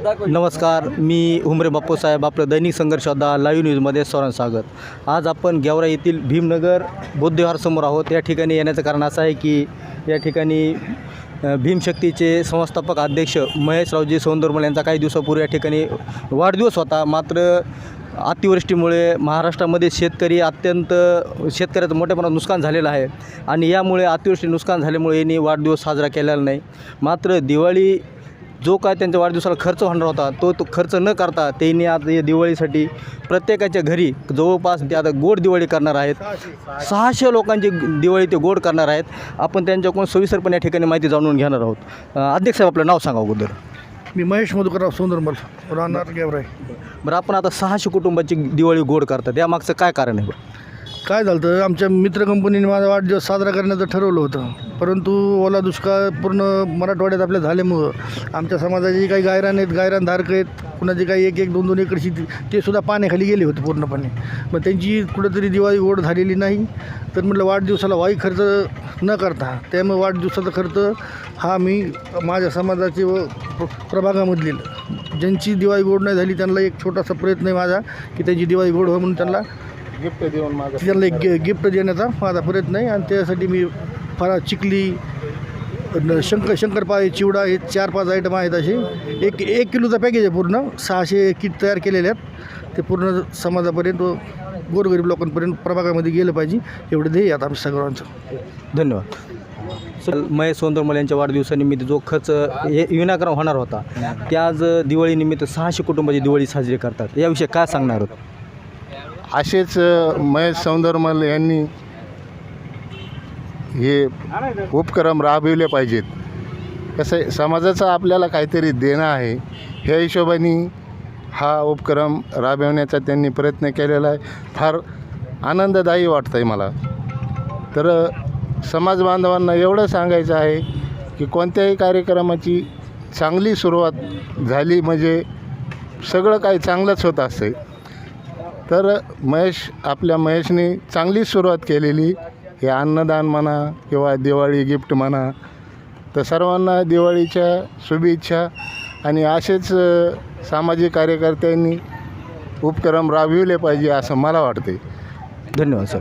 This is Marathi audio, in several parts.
नमस्कार मी हुमरे बाप्पूसाहेब आपलं दैनिक संघर्षदा लाईव्ह न्यूजमध्ये स्वरण स्वागत. आज आपण गेवरा येथील भीमनगर बौद्धविहारसमोर आहोत. या ठिकाणी येण्याचं कारण असं आहे की या ठिकाणी भीमशक्तीचे संस्थापक अध्यक्ष महेशरावजी सौंदरमल यांचा काही दिवसापूर्वी या ठिकाणी वाढदिवस होता. मात्र अतिवृष्टीमुळे महाराष्ट्रामध्ये शेतकरी अत्यंत शेतकऱ्याचं मोठ्या प्रमाणात नुकसान झालेलं आहे. आणि यामुळे अतिवृष्टी नुकसान झाल्यामुळे यांनी वाढदिवस साजरा केलेला नाही. मात्र दिवाळी जो काय त्यांच्या वाढदिवसाला खर्च होणार होता तो तो खर्च न करता त्यांनी आज या दिवाळीसाठी प्रत्येकाच्या घरी जवळपास ते आता गोड दिवाळी करणार आहेत. सहाशे लोकांची दिवाळी ते गोड करणार आहेत. आपण त्यांच्याकडून सविस्तरपणे या ठिकाणी माहिती जाणून घेणार आहोत. अध्यक्ष साहेब आपलं नाव सांगा अगोदर. मी महेश मधुकरराव सुंदरमल राहणार गेवराई. बरं आपण आता सहाशे कुटुंबाची दिवाळी गोड करतात. यामागचं काय कारण आहे बरं? काय झालं होतं आमच्या मित्र कंपनीने माझा वाढदिवस साजरा करण्याचं ठरवलं होतं. परंतु ओला दुष्काळ पूर्ण मराठवाड्यात आपल्या झाल्यामुळं आमच्या समाजाची काही गायरान आहेत गायरान धारक आहेत कुणाचे काही एक एक दोन दोन एकर शेती ते सुद्धा पाण्याखाली गेले होते पूर्णपणे. मग त्यांची कुठंतरी दिवाळी ओढ झालेली नाही. तर म्हटलं वाढदिवसाला वाई खर्च न करता त्यामुळे वाढदिवसाचा खर्च हा मी माझ्या समाजाचे व प्रभागामधील ज्यांची दिवाळी गोड नाही झाली त्यांना एक छोटासा प्रयत्न आहे माझा की त्यांची दिवाळी गोड हो म्हणून त्यांना गिफ्ट देऊन माझं त्यांना एक गे गिफ्ट देण्याचा माझा प्रयत्न आहे. आणि त्यासाठी मी फरा चिखली न- शंकर शंकरपाळे चिवडा हे चार पाच आयटम आहेत असे. एक एक किलोचा पॅकेज आहे पूर्ण. सहाशे किट तयार केलेले आहेत. ते पूर्ण समाजापर्यंत व गोरगरीब लोकांपर्यंत प्रभागामध्ये गेलं पाहिजे. एवढं ध्येय आता आमच्या सगळ्यांचं. धन्यवाद. सर महेश सोंदरमल यांच्या वाढदिवसानिमित्त जो खर्च हे विनाकारण होणार होता ते आज दिवाळीनिमित्त सहाशे कुटुंबाची दिवाळी साजरी करतात. याविषयी काय सांगणार आहोत? असेच महेश सौंदरमल यांनी हे उपक्रम राबविले पाहिजेत. कसं आहे समाजाचं आपल्याला काहीतरी देणं आहे ह्या हिशोबाने हा उपक्रम राबवण्याचा त्यांनी प्रयत्न केलेला आहे. फार आनंददायी वाटतं आहे मला. तर समाज बांधवांना एवढं सांगायचं आहे की कोणत्याही कार्यक्रमाची चांगली सुरुवात झाली म्हणजे सगळं काही चांगलंच होत असते तर महेश आपल्या महेशने चांगली सुरुवात केलेली. हे अन्नदान म्हणा किंवा दिवाळी गिफ्ट म्हणा तर सर्वांना दिवाळीच्या शुभेच्छा आणि असेच सामाजिक कार्यकर्त्यांनी उपक्रम राबविले पाहिजे असं मला वाटते धन्यवाद सर.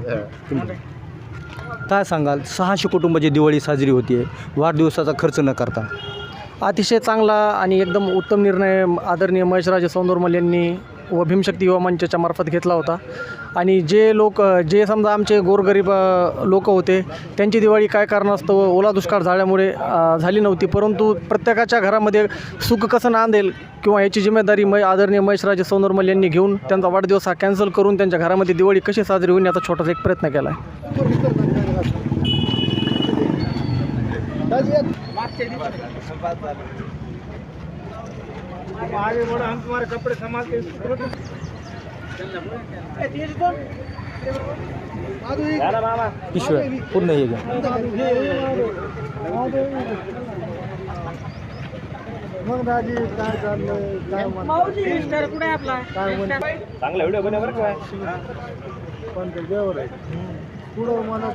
काय सांगाल? सहाशे कुटुंबाची दिवाळी साजरी होती वाढदिवसाचा खर्च न करता. अतिशय चांगला आणि एकदम उत्तम निर्णय आदरणीय महेशराजे सौंदरमल यांनी व भीमशक्ती युवा मंचाच्या मार्फत घेतला होता. आणि जे लोक जे समजा आमचे गोरगरीब लोक होते त्यांची दिवाळी काय कारणास्तव ओला दुष्काळ झाल्यामुळे झाली नव्हती. परंतु प्रत्येकाच्या घरामध्ये सुख कसं नांदेल किंवा याची जिम्मेदारी मै आदरणीय महेशराजे सौनर्मल यांनी घेऊन त्यांचा वाढदिवस हा कॅन्सल करून त्यांच्या घरामध्ये दिवाळी कशी साजरी होईल याचा छोटासा एक प्रयत्न केला आहे आगे बढ़ो हम तुम्हारे कपड़े संभाल पूर्ण हे. मग काय काय चांगला व्हिडिओ बनव बरं काय पण ते पुढं मला